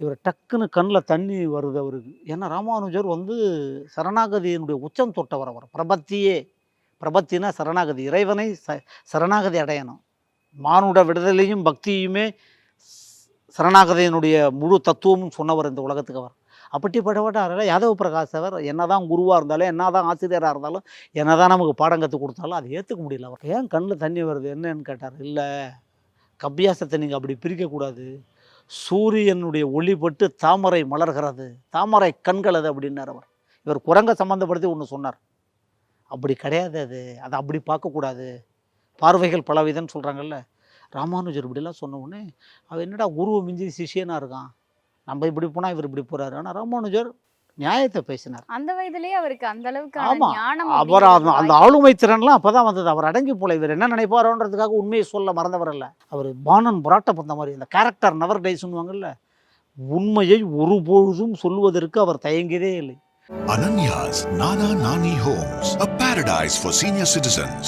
இவர் டக்குன்னு கண்ணில் தண்ணி வருது அவருக்கு. ஏன்னா ராமானுஜர் வந்து சரணாகதியினுடைய உச்சம் தொட்டவர் அவர். பிரபத்தியே. பிரபத்தினா சரணாகதி. இறைவனை ச சரணாகதி அடையணும். மானுட விடுதலையும் பக்தியுமே சரணாகதியினுடைய முழு தத்துவமும் சொன்னவர் இந்த உலகத்துக்கு அவர். அப்படிப்பட்டவட்டார யாதவ பிரகாஷ் அவர் என்னதான் குருவாக இருந்தாலும் என்னதான் ஆசிரியராக இருந்தாலும் என்னதான் நமக்கு பாடம் கற்றுக் கொடுத்தாலும் அதை ஏற்றுக்க முடியல அவர். ஏன் கண்ணில் தண்ணி வருது? என்னன்னு கேட்டார். இல்லை கபியாசத்தை நீங்கள் அப்படி பிரிக்கக்கூடாது சூரியனுடைய ஒளிபட்டு தாமரை மலர்கிறது. தாமரை கண்கள் அது அப்படின்னார் அவர். இவர் குரங்க சம்மந்தப்படுத்தி ஒன்று சொன்னார். அப்படி கிடையாது அது. அதை அப்படி பார்க்கக்கூடாது. பார்வைகள் பலவிதம்னு சொல்கிறாங்கல்ல ராமானுஜர் இப்படிலாம் சொன்ன உடனே அவன் என்னடா குருவை மிஞ்சி சிஷியனாக இருக்கான்? நம்ம இப்படி போனால் இவர் இப்படி போகிறாரு ஆனால் ராமானுஜர் நியாயத்தை பேசினார் அந்த வயதிலேயே அவருக்கு அந்த அளவுக்கு ஆமா. ஞானம் அவர் அந்த-. ஆளுமை திறன்லாம் அப்போ தான் வந்தது அவர் அடங்கி போல இவர் என்ன நினைப்பாரோன்றதுக்காக உண்மையை சொல்ல மறந்தவர் அல்ல அவர் பானன் புராட்ட பந்த மாதிரி இந்த கேரக்டர் நவர் டைஸ்னுவாங்கல்ல உண்மையை ஒருபொழுதும் சொல்வதற்கு அவர் தயங்கியதே இல்லை Ananya's Nana Nani Homes, a paradise for senior citizens.